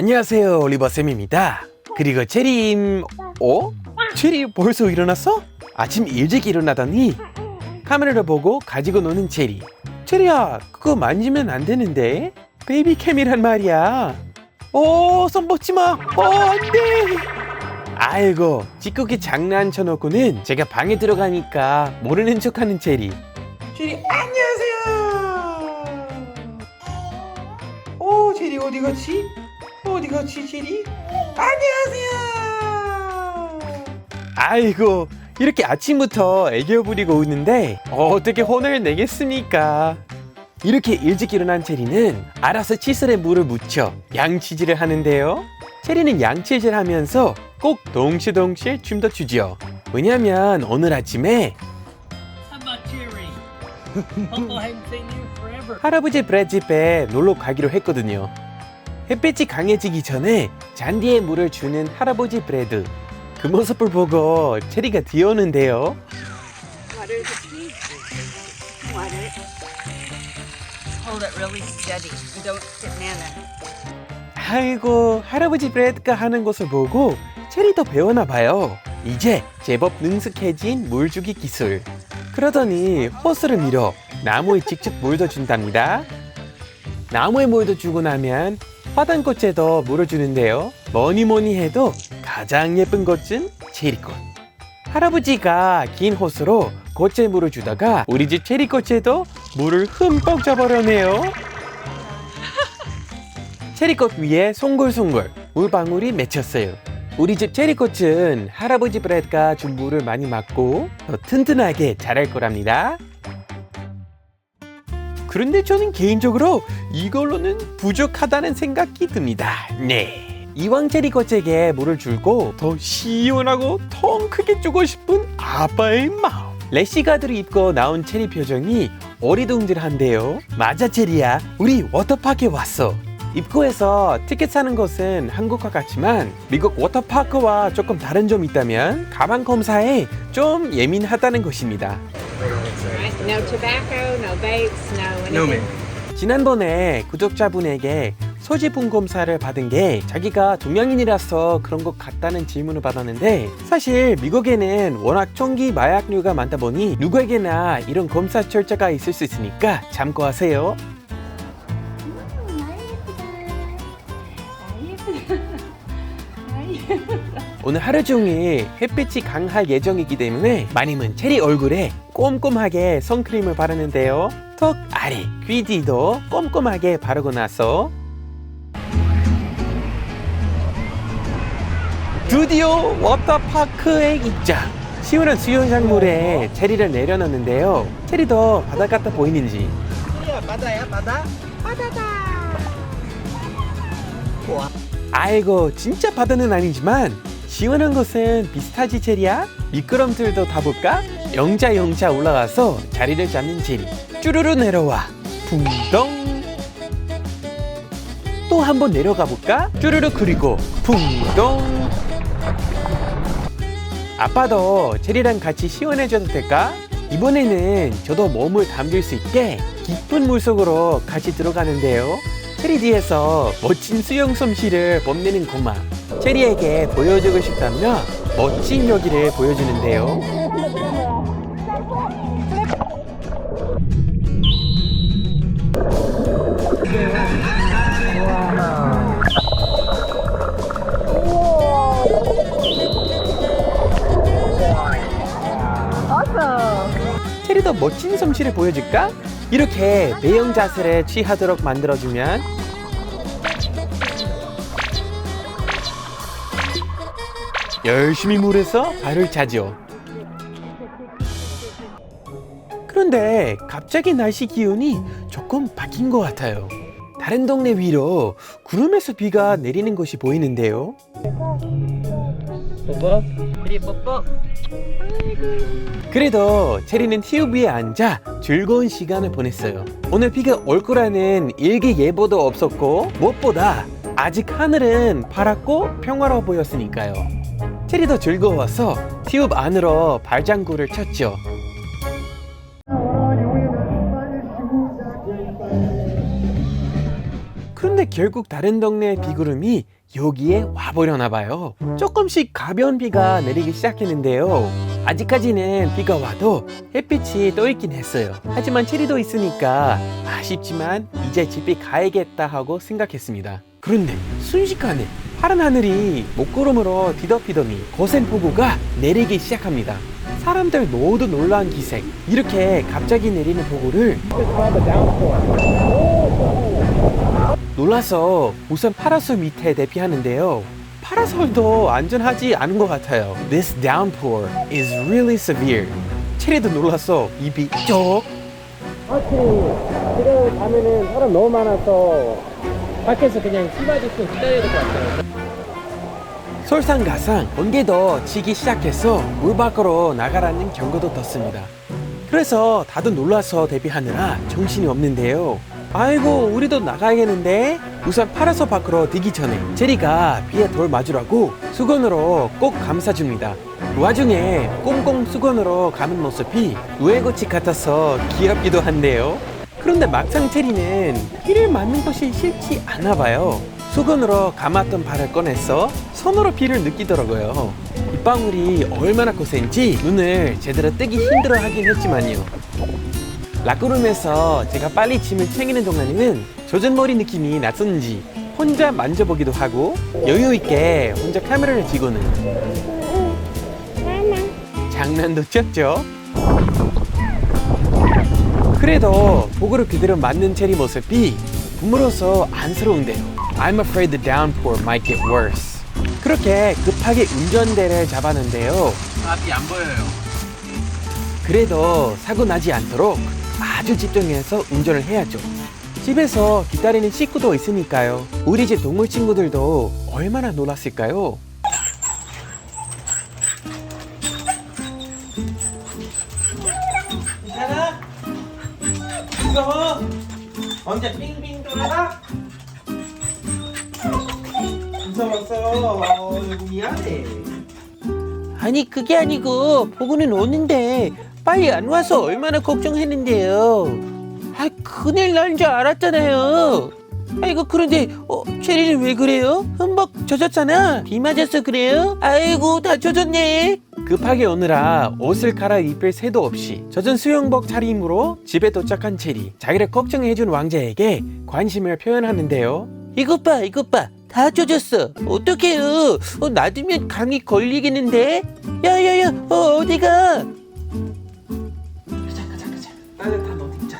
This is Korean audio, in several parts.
안녕하세요 올리버쌤입니다 그리고 체리임 어? 체리 벌써 일어났어? 아침 일찍 일어나더니 카메라를 보고 가지고 노는 체리 체리야 그거 만지면 안 되는데 베이비캠이란 말이야 어, 손 뻗지 마. 어, 안 돼. 아이고, 찌끄게 장난쳐 놓고는 제가 방에 들어가니까 모르는 척 하는 체리. 체리, 안녕하세요. 오, 체리 어디 갔지? 어디 갔지, 체리? 안녕하세요. 아이고, 이렇게 아침부터 애교 부리고 오는데 어떻게 혼을 내겠습니까? 이렇게 일찍 일어난 체리는 알아서 칫솔에 물을 묻혀 양치질을 하는데요. 체리는 양치질 하면서 꼭 동시동시에 춤도 추죠. 왜냐면 오늘 아침에. 할아버지 브렛 집에 놀러 가기로 했거든요. 햇빛이 강해지기 전에 잔디에 물을 주는 할아버지 브레드. 그 모습을 보고 체리가 뛰어오는데요. Water the trees. Water. Hold it really steady and don't get nana. 아이고 할아버지 브레드가 하는 것을 보고 체리도 배워나 봐요. 이제 제법 능숙해진 물주기 기술. 그러더니 호스를 밀어 나무에 직접 물도 준답니다. 나무에 물도 주고 나면 화단꽃에도 물을 주는데요. 뭐니 뭐니 해도 가장 예쁜 꽃은 체리꽃. 할아버지가 긴 호스로 꽃에 물을 주다가 우리 집 체리꽃에도 물을 흠뻑 줘버렸네요. 체리꽃 위에 송골송골 물방울이 맺혔어요. 우리 집 체리꽃은 할아버지 브레드가 준 물을 많이 맞고 더 튼튼하게 자랄 거랍니다. 그런데 저는 개인적으로 이걸로는 부족하다는 생각이 듭니다. 네. 이왕 체리꽃에게 물을 줄고 더 시원하고 통 크게 주고 싶은 아빠의 마음. 래시가드를 입고 나온 체리 표정이 어리둥절한데요. 맞아 체리야. 우리 워터파크에 왔어. 입구에서 티켓 사는 것은 한국과 같지만 미국 워터파크와 조금 다른 점이 있다면 가방 검사에 좀 예민하다는 것입니다. No tobacco, no vapes, no anything. 지난번에 구독자분에게 소지품 검사를 받은 게 자기가 동양인이라서 그런 것 같다는 질문을 받았는데 사실 미국에는 워낙 총기 마약류가 많다 보니 누구에게나 이런 검사 절차가 있을 수 있으니까 참고하세요. 오늘 하루 종일 햇빛이 강할 예정이기 때문에 마님은 체리 얼굴에 꼼꼼하게 선크림을 바르는데요. 턱 아래, 귀 뒤도 꼼꼼하게 바르고 나서 드디어 워터파크에 입장! 시원한 수영장물에 체리를 내려놓는데요. 체리도 바다 같아 보이는지 아이고 진짜 바다는 아니지만 시원한 곳은 비슷하지 체리야? 미끄럼틀도 타볼까? 영자 영자 올라가서 자리를 잡는 체리 쭈루루 내려와 붕덩 또 한 번 내려가 볼까? 쭈루루 그리고 붕덩 아빠도 체리랑 같이 시원해져도 될까? 이번에는 저도 몸을 담글 수 있게 깊은 물속으로 같이 들어가는데요. 체리 뒤에서 멋진 수영 솜씨를 뽐내는 고마. 체리에게 보여주고 싶다며 멋진 여기를 보여주는데요. 체리도 멋진 솜씨를 보여줄까? 이렇게 매형 자세를 취하도록 만들어주면 열심히 물에서 발을 차죠. 그런데 갑자기 날씨 기온이 조금 바뀐 것 같아요. 다른 동네 위로 구름에서 비가 내리는 것이 보이는데요. 뽀뽀? 체리 뽀뽀? 그래도 체리는 TV에 앉아 즐거운 시간을 보냈어요. 오늘 비가 올 거라는 일기 예보도 없었고 무엇보다 아직 하늘은 파랗고 평화로워 보였으니까요. 체리도 즐거워서 튜브 안으로 발장구를 쳤죠. 그런데 결국 다른 동네 비구름이 여기에 와버려나 봐요. 조금씩 가벼운 비가 내리기 시작했는데요. 아직까지는 비가 와도 햇빛이 떠 있긴 했어요. 하지만 체리도 있으니까 아쉽지만 이제 집에 가야겠다 하고 생각했습니다. 그런데 순식간에 파란 하늘이 목구름으로 뒤덮이더니 거센 폭우가 내리기 시작합니다. 사람들 모두 놀란 기색. 이렇게 갑자기 내리는 폭우를 놀라서 우선 파라솔 밑에 대피하는데요. 파라솔도 안전하지 않은 것 같아요. This downpour is really severe. 체리도 놀라서 입이 쩍. 아치 지금 가면은 사람 너무 많아서 밖에서 그냥 씹어짓고 기다려야 될 것 같아요. 솔상가상 번개도 치기 시작해서 물 밖으로 나가라는 경고도 떴습니다. 그래서 다들 놀라서 대비하느라 정신이 없는데요. 아이고 우리도 나가야겠는데 우선 파라솔 밖으로 뛰기 전에 제리가 비에 돌 맞으라고 수건으로 꼭 감싸줍니다. 그 와중에 꽁꽁 수건으로 감은 모습이 우에고치 같아서 귀엽기도 한데요. 그런데 막상 체리는 비를 맞는 것이 싫지 않아 봐요. 수건으로 감았던 발을 꺼내서 손으로 비를 느끼더라고요. 빗방울이 얼마나 거센지 눈을 제대로 뜨기 힘들어 하긴 했지만요. 락구름에서 제가 빨리 짐을 챙기는 동안에는 젖은 머리 느낌이 낯선지 혼자 만져보기도 하고 여유 있게 혼자 카메라를 쥐고는 장난도 쳤죠. 그래도 보고를 그대로 맞는 체리 모습이 부모로서 안쓰러운데요. I'm afraid the downpour might get worse. 그렇게 급하게 운전대를 잡았는데요. 앞이 안 보여요. 그래도 사고 나지 않도록 아주 집중해서 운전을 해야죠. 집에서 기다리는 식구도 있으니까요. 우리 집 동물 친구들도 얼마나 놀랐을까요? 언제 빙빙 돌아가? 미안해. 아니 그게 아니고 보고는 오는데 빨리 안 와서 얼마나 걱정했는데요. 아 큰일 난 줄 알았잖아요. 아이고 그런데 어, 체리는 왜 그래요? 흠뻑 젖었잖아. 비 맞아서 그래요? 아이고 다 젖었네. 급하게 오느라 옷을 갈아입을 새도 없이 젖은 수영복 차림으로 집에 도착한 체리 자기를 걱정해준 왕자에게 관심을 표현하는데요. 이것 봐 이것 봐 다 젖었어. 어떡해요? 어, 놔두면 감기 걸리겠는데? 야 야 야 어, 어디가? 따뜻한 옷 입자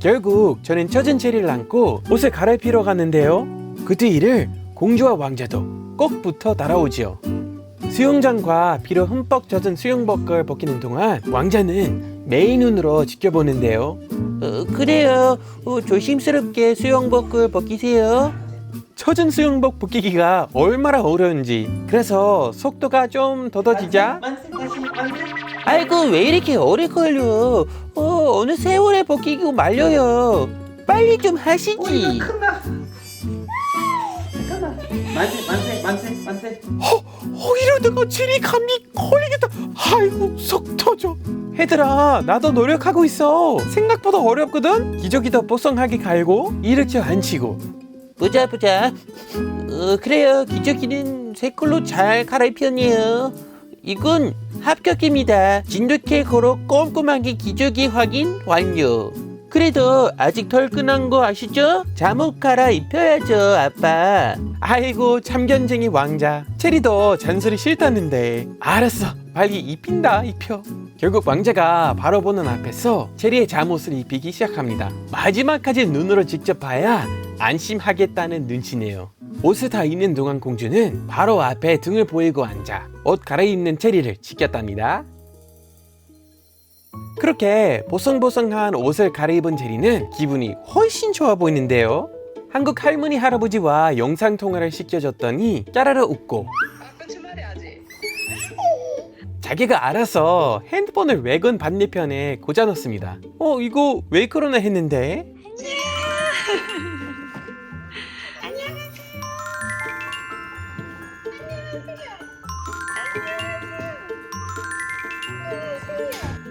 결국 저는 젖은 체리를 안고 옷을 갈아입히러 갔는데요. 그 뒤를 공주와 왕자도 꼭 붙어 따라오지요 수영장과 비로 흠뻑 젖은 수영복을 벗기는 동안 왕자는 메인 눈으로 지켜보는데요. 어, 그래요. 어, 조심스럽게 수영복을 벗기세요. 젖은 수영복 벗기기가 얼마나 어려운지 그래서 속도가 좀 더뎌지자 아이고 왜 이렇게 오래 걸려 어, 어느 세월에 벗기고 말려요 빨리 좀 하시지 만세 만세 만세 만세. 어, 이러다가 체리 감기 걸리겠다. 아이고, 속 터져. 얘들아, 나도 노력하고 있어. 생각보다 어렵거든? 기저귀도 뽀송하게 갈고, 이렇게 앉히고. 보자, 보자. 어, 그래요. 기저귀는 새 걸로 잘 갈아입혔네요. 이건 합격입니다. 진돗개 고로 꼼꼼하게 기저귀 확인 완료. 그래도 아직 덜 끝난 거 아시죠? 잠옷 갈아입혀야죠, 아빠. 아이고, 참견쟁이 왕자. 체리도 잔소리 싫다는데. 알았어, 빨리 입힌다, 입혀. 결국 왕자가 바로 보는 앞에서 체리의 잠옷을 입히기 시작합니다. 마지막까지 눈으로 직접 봐야 안심하겠다는 눈치네요. 옷을 다 입는 동안 공주는 바로 앞에 등을 보이고 앉아 옷 갈아입는 체리를 지켰답니다. 그렇게 보송보송한 옷을 갈아입은 제리는 기분이 훨씬 좋아 보이는데요. 한국 할머니 할아버지와 영상 통화를 시켜줬더니 짜라라 웃고 자기가 알아서 핸드폰을 외근 반대편에 고장넣습니다. 어 이거 왜 그러나 했는데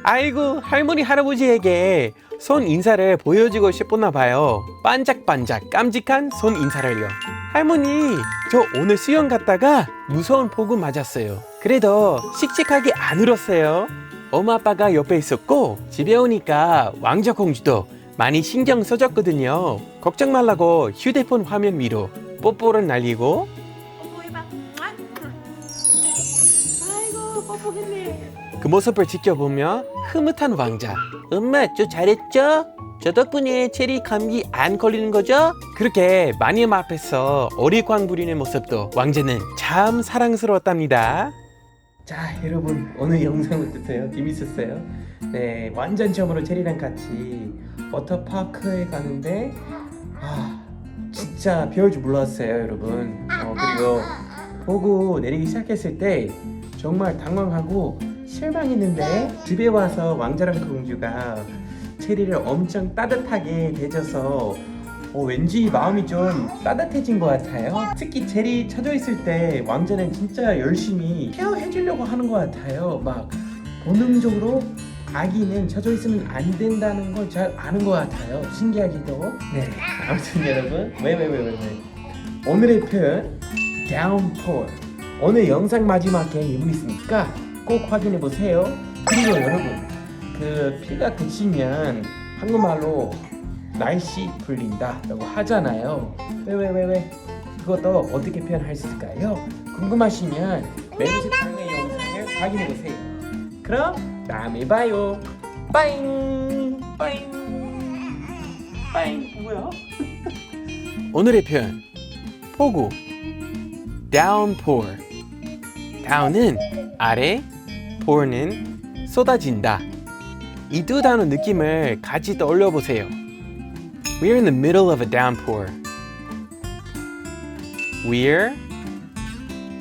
아이고 할머니 할아버지에게 손 인사를 보여주고 싶었나 봐요. 반짝반짝 깜찍한 손 인사를요. 할머니, 저 오늘 수영 갔다가 무서운 폭우 맞았어요. 그래도 씩씩하게 안 울었어요. 엄마 아빠가 옆에 있었고 집에 오니까 왕자 공주도 많이 신경 써줬거든요. 걱정 말라고 휴대폰 화면 위로 뽀뽀를 날리고 그 모습을 지켜보며 흐뭇한 왕자. 엄마, 저 잘했죠? 저 덕분에 체리 감기 안 걸리는 거죠? 그렇게 마님 앞에서 어리광 부리는 모습도 왕자는 참 사랑스러웠답니다. 자, 여러분 오늘 영상 어떠세요? 재밌었어요? 네, 완전 처음으로 체리랑 같이 워터파크에 가는데 아, 진짜 배울 줄 몰랐어요, 여러분. 어, 그리고 보고 내리기 시작했을 때 정말 당황하고 실망했는데 집에 와서 왕자랑 공주가 체리를 엄청 따뜻하게 대줘서 어, 왠지 마음이 좀 따뜻해진 것 같아요. 특히 체리 쳐져 있을 때 왕자는 진짜 열심히 케어해 주려고 하는 것 같아요. 막 본능적으로 아기는 쳐져 있으면 안 된다는 걸 잘 아는 것 같아요. 신기하기도. 네. 아무튼 여러분, 왜 왜 왜 왜 왜? 오늘의 표현 downpour. 오늘 영상 마지막에 이고 있으니까 꼭 확인해 보세요. 그리고 여러분, 그 비가 그치면 한국말로 날씨 풀린다라고 하잖아요. 왜왜 왜 왜? 그것도 어떻게 표현할 수 있을까요? 궁금하시면 멤버십 강의 영상을 확인해 보세요. 그럼 다음에 봐요. 빠잉 빠잉 빠잉 뭐야? 오늘의 표현 폭우 downpour down은 아래 pour는 쏟아진다 이 두 단어 느낌을 같이 떠올려 보세요 We're in the middle of a downpour We're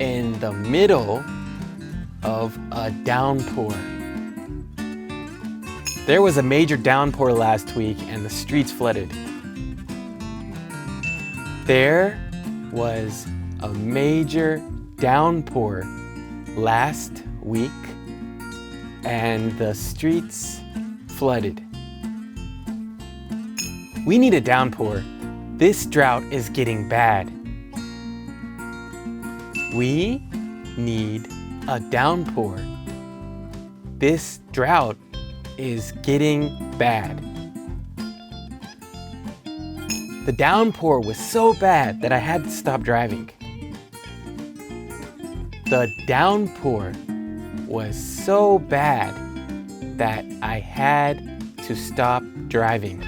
in the middle of a downpour There was a major downpour last week and the streets flooded. There was a major downpour last week and the streets flooded. We need a downpour. This drought is getting bad. We need a downpour. This drought is getting bad. The downpour was so bad that I had to stop driving. The downpour was so bad that I had to stop driving.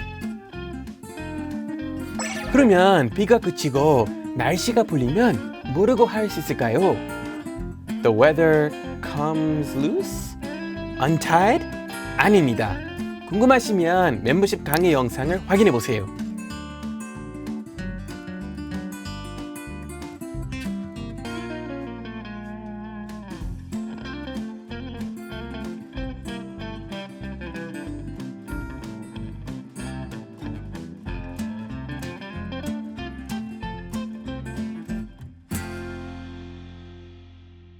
그러면 비가 그치고 날씨가 풀리면 뭐라고 할 수 있을까요? The weather comes loose? Untied? 아닙니다. 궁금하시면 멤버십 강의 영상을 확인해 보세요.